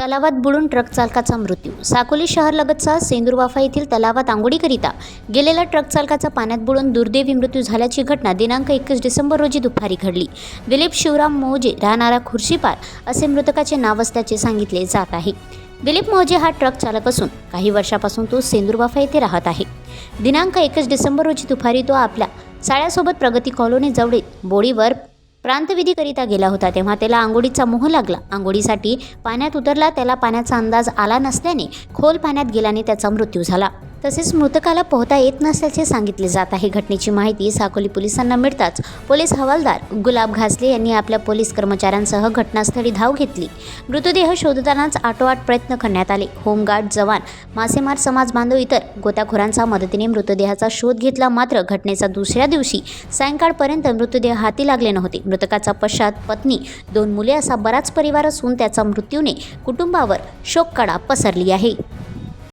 तलावात बुडून ट्रक चालकाचा मृत्यू. साकोली शहरलगतचा सेंदूरवाफा येथील तलावात आंघोळीकरिता गेलेला ट्रक चालकाचा पाण्यात बुडून दुर्दैवी मृत्यू झाल्याची घटना दिनांक एकवीस डिसेंबर रोजी दुपारी घडली. दिलीप शिवराम मोजे राहणारा खुर्शीपार असे मृतकाचे नाव असल्याचे सांगितले जात आहे. दिलीप मोजे हा ट्रक चालक असून काही वर्षापासून तो सेंदूरवाफा येथे राहत आहे. दिनांक एकवीस डिसेंबर रोजी दुपारी तो आपल्या साळ्यासोबत प्रगती कॉलोनी जवळील बोडीवर प्रांतविधीकरिता गेला होता तेव्हा त्याला आंघोळीचा मोह लागला. आंघोळीसाठी पाण्यात उतरला त्याला पाण्याचा अंदाज आला नसल्याने खोल पाण्यात गेल्याने त्याचा मृत्यू झाला. तसेच मृतकाला पोहता येत नसल्याचे सांगितले जात आहे. घटनेची माहिती साकोली पोलिसांना मिळताच पोलीस हवालदार गुलाब घासले यांनी आपल्या पोलीस कर्मचाऱ्यांसह घटनास्थळी धाव घेतली. मृतदेह शोधतानाच आटोआट प्रयत्न करण्यात आले. होमगार्ड जवान मासेमार समाज बांधव इतर गोत्याखोरांच्या मदतीने मृतदेहाचा शोध घेतला. मात्र घटनेचा दुसऱ्या दिवशी सायंकाळपर्यंत मृतदेह हाती लागले नव्हते. मृतकाचा पश्चात पत्नी दोन मुले असा बराच परिवार असून त्याचा मृत्यूने कुटुंबावर शोककडा पसरली आहे.